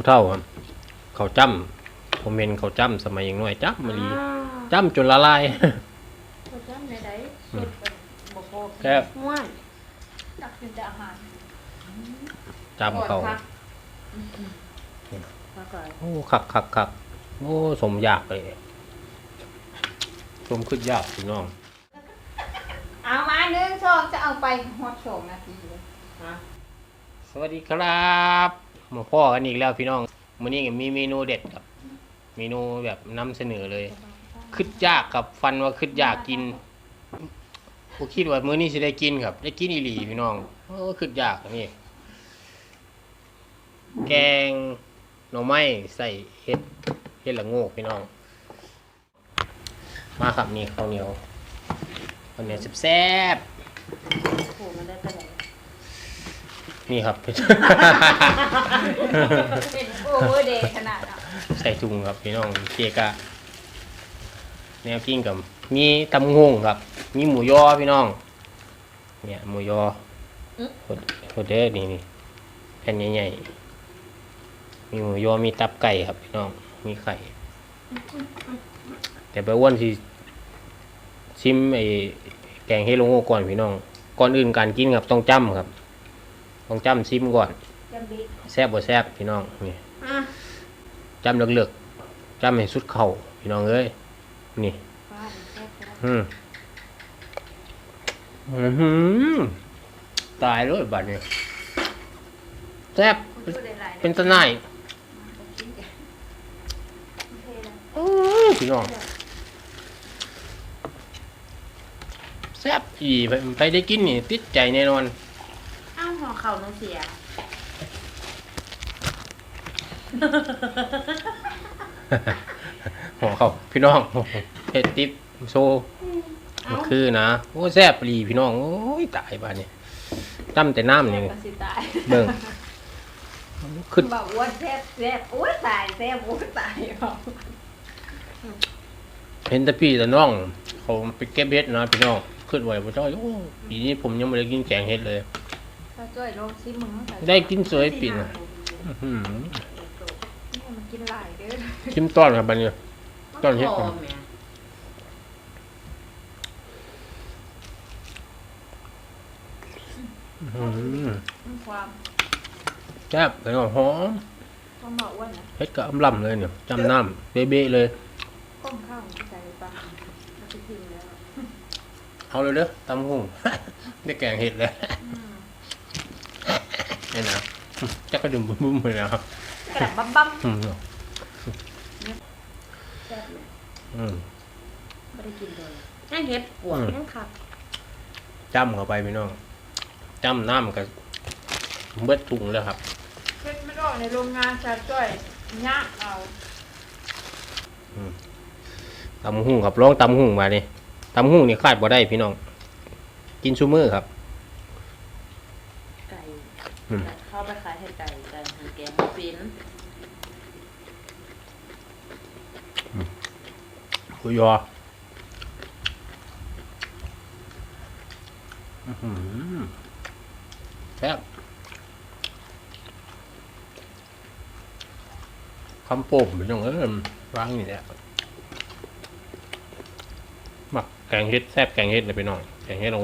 ผู้เฒ่าครับเขาจ้ำผมเห็นเขาจ้ำสมัยยังน้อยจ้ำมาลีจ้ำจนละลายเขาจ้ำในใดสุดแบบบ่พอแซ่บม่วนตักกินแต่อาหารจ้ำเขาพักก่อนโอ้คักคักคักโอ้สมอยากเลยสมขึ้นยากพี่น้อง เอามาหนึ่งสองจะเอาไปฮอดสองนาทีเลยฮะสวัสดีครับ มาพ่อกันอีกแล้วพี่น้องมื้อนี้มีเมนูเด็ดครับ เมนูแบบนำเสนอเลยขึ้นยากกับฟันว่าขึ้นยากกินผมคิดว่ามื้อนี้สิได้กินครับ ได้กินอีหลีพี่น้องโอ้ขึ้นยากนี่ แกงหน่อไม้ใส่เห็ดเห็ดละโงกพี่น้อง มาครับนี่ข้าวเหนียวข้าวเหนียวแซ่บๆโอ้ มันได้แต่ไหนนี่ครับ เป็นโอเวอร์เดย์ขนาดอะใส่ถุงครับพี่น้องเจกะแนวกิ้งกับมีตำงงครับ มีหมูยอพี่น้อง เนี่ยหมูยอโคตรโคตรเด้อนี่นี่แผ่นใหญ่ๆมีหมูยอมีตับไก่ครับพี่น้องมีไข่ แต่ไปอ้วนสิชิมไอ้แกงเฮโลโงก่อนพี่น้อง ก่อนอื่นการกินครับต้องจ้ำครับ ต้องจ้ำชิมก่อนจำบิ๊กแซ่บบ่แซ่บพี่น้องนี่อะจำเลือกๆจำให้สุดเข่าพี่น้องเอ้ยนี่ฟาดแซ่บก็ได้อืมอื้อหือตายเลยบัดนี้แซ่บพูดได้หลายเป็นตะไนายกินแกโอเคแล้วอื้อพี่น้องแซ่บอีไปไปได้กินนี่ติดใจแน่นอนอ้าว ห่อเข่าน้องเสีย หัวเขาพี่น้องเฮ็ดติ๊บโซมันคือนะโอ้แซ่บอีพี่น้องโอ้ยตายบ้านนี้จำแต่น้ำนี่ก็สิตายเบิ่งขึ้นบอกว่าแซ่บแซ่บโอ้ยตายแซ่บโอ้ยตายบอกเห็นแต่พี่แต่น้องเขาไปเก็บเห็ดนะพี่น้องขึ้นไหวผมจ้อยโอ้ปีนี้ผมยังไม่ได้กินแกงเห็ดเลย ถ้าจ้อยลองซิมึงได้กินสวยปีน่ะอื้อหือนี่มันกินหลายเด้อชิมต้อนครับบัดนี้ต้นเห็ดหผอมมเนี่ยอื้อหือมีความแซ่บพี่น้องหอมความเหมาะอ้วนนะเห็ดก็อำลำเลยเนี่ยจำน้ำเบ๊ะๆเลย ก้มข้าวที่ใส่ปลามันจะกินแล้วเอาเลยเด้อตำหุ่ง ได้แกงเห็ดเลย อืม นี่นะจักกระดุมบุ้มๆเลยนะครับกระดับบั๊มบั๊มอืมแซ่บเลยอืม ไม่ได้กินเลยแห้งเห็ดปวดอืมแห้งคักจำเข้าไปพี่น้องจำน้ำกับเบิดถุงแล้วครับเห็ดไม่ออกในโรงงานชาจ้อยยากเอาตำหุ่งครับลองตำหุ่งมานี่ตำหุ่งนี่คาดบ่ได้พี่น้อง กินชูมือครับไก่อืม เข้าไปขายให้ไก่ไก่หันแกงฟินคุยอ้อแซ่บคำปมพี่น้องเอ้ยวางนี่แหละหมักแกงเฮ็ดแซ่บแกงเฮ็ดเลยพี่น้องแกงเฮ็ดลง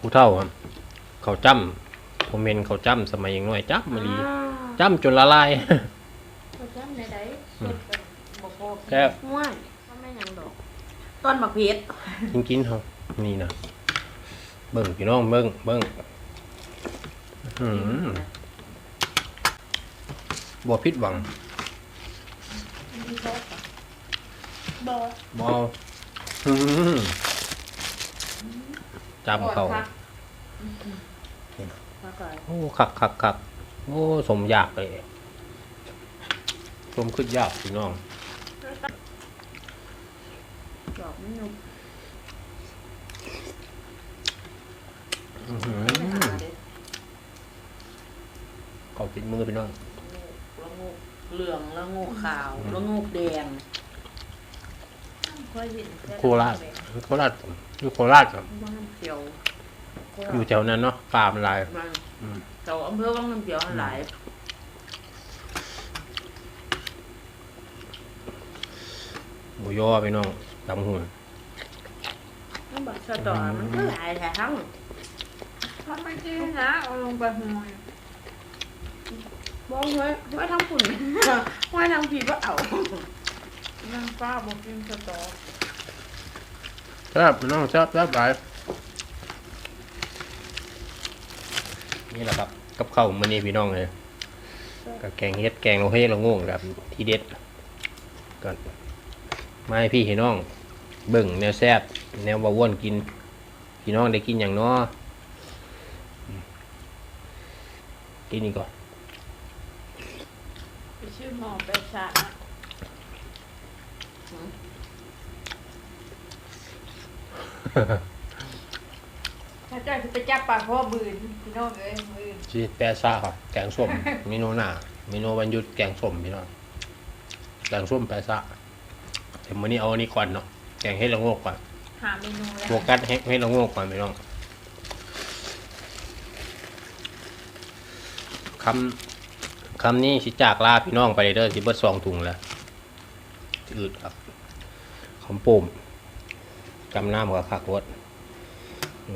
ผู้เฒ่าครับ เขาจ้ำผมเห็นเขาจ้ำสมัยยังน้อยจ้ำมาลีจ้ำจนละลาย เขาจ้ำในใดสุดแบบบ่พอแซ่บ ม่วนก็ไม่หยังดอกต้นมะพร้าวกินกินเขานี่นะเบิ่งพี่น้องเบิ่งเบิ่งอื้อหือบ่ผิดหวังมีซอสบ่บ่เอาอื้อหือจำเขาคักมาก่อน โอ้คักคักคักโอ้สมอยากเลยสมขึ้นยากพี่น้องดอกมันนุ่มอื้อหือขอปิดมือพี่น้องละงูเหลืองละงูขาวละงูแดงค่อยเห็นแต่โคราชโคราชอยู่โคราชครับมันเขียว อยู่แถวนั้นเนาะปลามันลายมันอืมกแต่อำเภอวังน้ำเขียวมันหลายหมูยอพี่น้องตำหุ่นมันบักสะตอมันก็หลายแท้ทั้งทำไมจีนะเอาลงไปหอยบอกเฮ้ยไว้ทั้งฝุ่นไว้ทั้งผีก็เอานั่งป้าบอกกินสตอ แซ่บพี่น้องแซ่บแซ่บหลาย นี่แหละครับ กับข้าวมื้อนี้พี่น้องเลยกับแกงเฮ็ดแกงโลเฮโลโง่ครับ ที่เด็ดก่อนมาให้พี่ให้น้อง เบิ่งแนวแซ่บแนวบ่าว่วนกิน พี่น้องได้กินอย่างน้ออืมกินนี่ก่อนไปชื่อหมอไปชานะถ้า เจ้าจะไปจับปลาพ่อบืนพี่น้องเอ้ยบืนชีแปซ่าครับ แกงส้มเมนูหน้าเมนูวันหยุดแกงส้มพี่น้องแกงส้มแปซ่าแต่มื้อนี้เอาอันนี้ก่อนเนาะแกงเฮ็ดละโงกก่อนหาเมนูเลยโฟกัสเฮ็ดเฮ็ดละโงกก่อนพี่น้องคำคำนี้สิจากลาพี่น้องไปเด้อสิเบิดซองถุงแล้วอืดครับคำปุ่มจำน้ำกับคักรถอืมอืม ส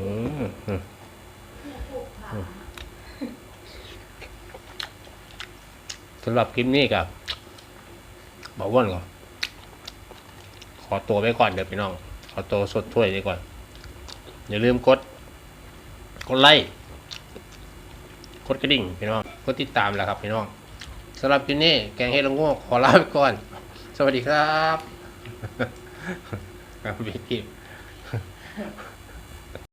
ำหรับคลิปนี้กับบอกว่านก่อนขอตัวไว้ก่อนเดี๋ยวพี่น้อง ขอตัวสดถ้วยไว้ก่อน อย่าลืมกด กดไลค์กดกระดิ่งพี่น้อง กดติดตามแหล้วครับพี่น้องสำหรับคลิปนี้แกงเฮละโง่ขอลาไปก่อน สวัสดีครับครับพี่กิฟ